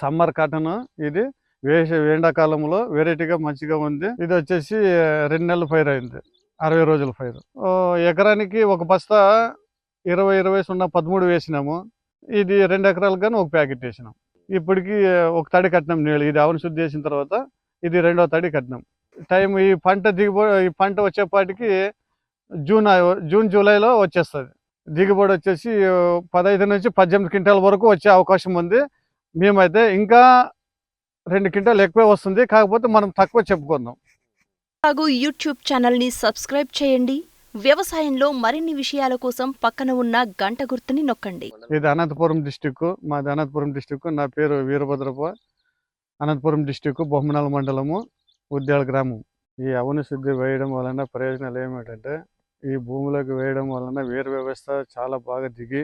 Summer cotton ఇది వేసే ఎండాకాలంలో వెరైటీగా మంచిగా ఉంది. ఇది వచ్చేసి రెండు నెలల ఫైర్ అయింది. అరవై రోజుల ఫైర్. ఎకరానికి ఒక బస్తా ఇరవై ఇరవై సున్నా పదమూడు వేసినాము. ఇది రెండు ఎకరాలకు కానీ ఒక ప్యాకెట్ వేసినాం. ఇప్పటికి ఒక తడి కట్టినాం నీళ్ళు. ఇది ఆవును శుద్ధి చేసిన తర్వాత ఇది రెండో తడి కట్టినాం. టైం ఈ పంట దిగుబడి ఈ పంట వచ్చేపాటికి జూన్ జూన్ జూలైలో వచ్చేస్తుంది. దిగుబడి వచ్చేసి పదహైదు నుంచి పద్దెనిమిది క్వింటాల వరకు వచ్చే అవకాశం ఉంది. మేమైతే ఇంకా రెండు క్వింటాలు ఎక్కువే వస్తుంది. కాకపోతే మనం తక్కువ చెప్పుకుందాం. సాగు యూట్యూబ్ ఛానల్ని సబ్స్క్రైబ్ చేయండి. వ్యవసాయంలో మరిన్ని విషయాల కోసం పక్కన ఉన్న గంట గుర్తుని నొక్కండి. ఇది అనంతపురం డిస్టిక్ మాది అనంతపురం డిస్టిక్ నా పేరు వీరభద్రప్ప. అనంతపురం డిస్టిక్ బొమ్మనాల మండలము ఉద్యాల గ్రామం. ఈ అవును శుద్ధి వేయడం వలన ప్రయోజనాలు ఏమిటంటే ఈ భూమిలోకి వేయడం వలన వేరు వ్యవస్థ చాలా బాగా దిగి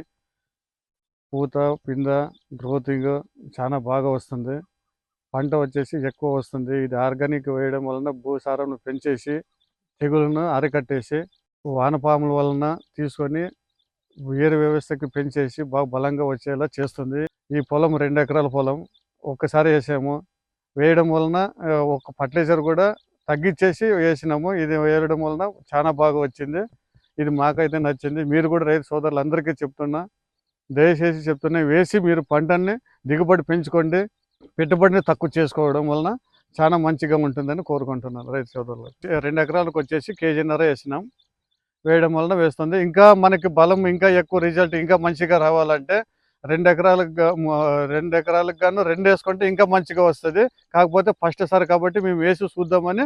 పూత పింద గ్రోతింగ్ చాలా బాగా వస్తుంది. పంట వచ్చేసి ఎక్కువ వస్తుంది. ఇది ఆర్గానిక్ వేయడం వలన భూసారం పెంచేసి తెగులను అరికట్టేసి వానపాముల వలన తీసుకొని వేరు వ్యవస్థకి పెంచేసి బాగా బలంగా వచ్చేలా చేస్తుంది. ఈ పొలం రెండు ఎకరాల పొలం. ఒక్కసారి వేసాము. వేయడం వలన ఒక ఫర్టిలైజర్ కూడా తగ్గించేసి వేసినాము. ఇది వేయడం వలన చాలా బాగా వచ్చింది. ఇది మాకైతే నచ్చింది. మీరు కూడా రైతు సోదరులందరికీ చెప్తున్నా దయచేసి చెప్తున్నాయి వేసి మీరు పంటని దిగుబడి పెంచుకోండి. పెట్టుబడిని తక్కువ చేసుకోవడం వలన చాలా మంచిగా ఉంటుందని కోరుకుంటున్నాను రైతు సోదరులు రెండు ఎకరాలకు వచ్చేసి కేజీన్నర వేసినాం. వేయడం వలన వేస్తుంది. ఇంకా మనకి బలం ఇంకా ఎక్కువ రిజల్ట్ ఇంకా మంచిగా రావాలంటే రెండు ఎకరాలకు రెండు ఎకరాలకు గాను రెండు వేసుకుంటే ఇంకా మంచిగా వస్తుంది. కాకపోతే ఫస్ట్ సారి కాబట్టి మేము వేసి చూద్దామని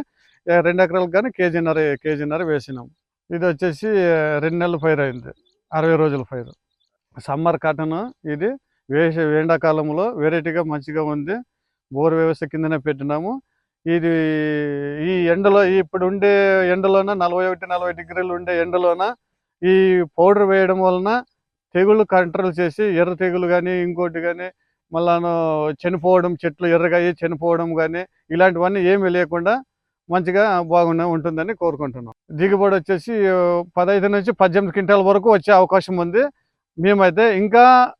రెండు ఎకరాలకు కానీ కేజీన్నర కేజీన్నర వేసినాం. ఇది వచ్చేసి రెండు నెలల ఫైర్ అయింది. అరవై రోజుల ఫైర్ సమ్మర్ కాటన్ ఇది వేసే ఎండాకాలంలో వెరైటీగా మంచిగా ఉంది. బోర్ వ్యవస్థ కిందనే పెట్టినాము. ఇది ఈ ఎండలో ఇప్పుడు ఉండే ఎండలోన నలభై ఒకటి నలభై డిగ్రీలు ఉండే ఎండలోన ఈ పౌడర్ వేయడం వలన తెగుళ్ళు కంట్రోల్ చేసి ఎర్ర తెగులు కానీ ఇంకోటి కానీ మళ్ళాను చనిపోవడం చెట్లు ఎర్రగా చనిపోవడం కానీ ఇలాంటివన్నీ ఏమీ లేకుండా మంచిగా బాగున్నా ఉంటుందని కోరుకుంటున్నాం. దిగుబడి వచ్చేసి పదహైదు నుంచి పద్దెనిమిది క్వింటాల వరకు వచ్చే అవకాశం ఉంది. మేమైతే ఇంకా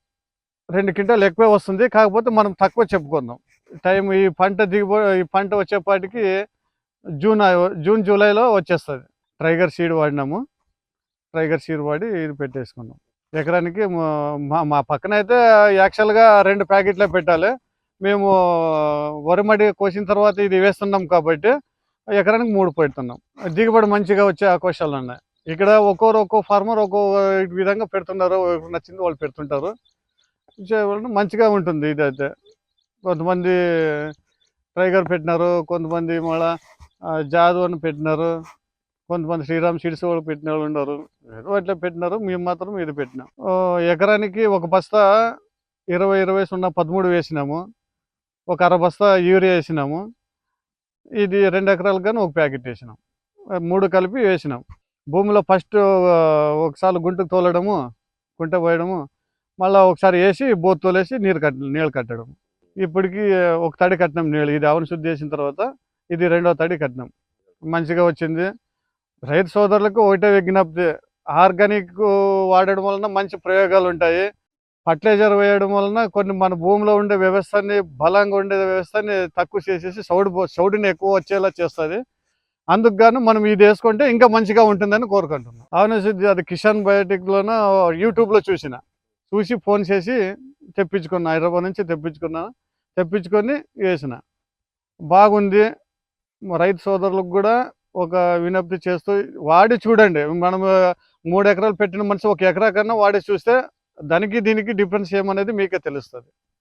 రెండు క్వింటాలు ఎక్కువే వస్తుంది. కాకపోతే మనం తక్కువ చెప్పుకుందాం. టైం ఈ పంట దిగుబడి ఈ పంట వచ్చేపాటికి జూన్ జూన్ జూలైలో వచ్చేస్తుంది. ట్రైగర్ సీడ్ వాడినాము. ట్రైగర్ సీడ్ వాడి ఇది పెట్టేసుకున్నాం. ఎకరానికి మా- మా మా పక్కన అయితే యాక్చువల్గా రెండు ప్యాకెట్లే పెట్టాలి. మేము వరిమడి కోసిన తర్వాత ఇది వేస్తున్నాం కాబట్టి ఎకరానికి మూడు పెడుతున్నాం. దిగుబడి మంచిగా వచ్చే అవకాశాలు ఉన్నాయి ఇక్కడ ఒక్కొరు ఒక్కో ఫార్మర్ ఒక్కో విధంగా పెడుతున్నారు. నచ్చింది వాళ్ళు పెడుతుంటారు. మంచిగా ఉంటుంది ఇది అయితే. కొంతమంది టైగర్ పెట్టినారు కొంతమంది మళ్ళా ఆ, జాదు అని పెట్టినారు కొంతమంది శ్రీరామ్ సీడ్స్ వాళ్ళు పెట్టిన వాళ్ళు ఉన్నారు. ఏదో అట్లా పెట్టినారు మేము మాత్రం ఇది పెట్టినాం. ఓ, ఎకరానికి ఒక బస్తా ఇరవై ఇరవై సున్నా పదమూడు వేసినాము. ఒక అర బస్తా యూరియా వేసినాము. ఇది రెండు ఎకరాలకు కానీ ఒక ప్యాకెట్ వేసినాం. మూడు కలిపి వేసినాం. భూమిలో ఫస్ట్ ఒకసారి గుంటకు తోలడము గుంట పోయడము మళ్ళీ ఒకసారి వేసి బోత్ తోలేసి నీరు కట్ట నీళ్ళు కట్టడం. ఇప్పటికి ఒక తడి కట్టినాం నీళ్ళు. ఇది ఆవును శుద్ధి చేసిన తర్వాత ఇది రెండో తడి కట్టినాం. మంచిగా వచ్చింది. రైతు సోదరులకు ఒకటే విజ్ఞప్తి. ఆర్గానిక్ వాడడం వలన మంచి ప్రయోగాలు ఉంటాయి. ఫర్టిలైజర్ వేయడం వలన కొన్ని మన భూమిలో ఉండే వ్యవస్థని బలంగా ఉండే వ్యవస్థని తక్కువ చేసేసి సౌడు పో- సౌడుని ఎక్కువ వచ్చేలా చేస్తుంది. అందుకు గాను మనం ఇది వేసుకుంటే ఇంకా మంచిగా ఉంటుందని కోరుకుంటున్నాం. అవును సిద్ధి అది కిసాన్ బయోటిక్లోన యూట్యూబ్లో చూసిన. చూసి ఫోన్ చేసి తెప్పించుకున్నా హైదరాబాద్ నుంచి తెప్పించుకున్నాను తెప్పించుకొని వేసిన. బాగుంది. రైతు సోదరులకు కూడా ఒక వినప్తి చేస్తూ వాడి చూడండి. మనం మూడు ఎకరాలు పెట్టిన మనిషి ఒక ఎకరా కన్నా వాడి చూస్తే దానికి దీనికి డిఫరెన్స్ ఏమనేది మీకే తెలుస్తుంది.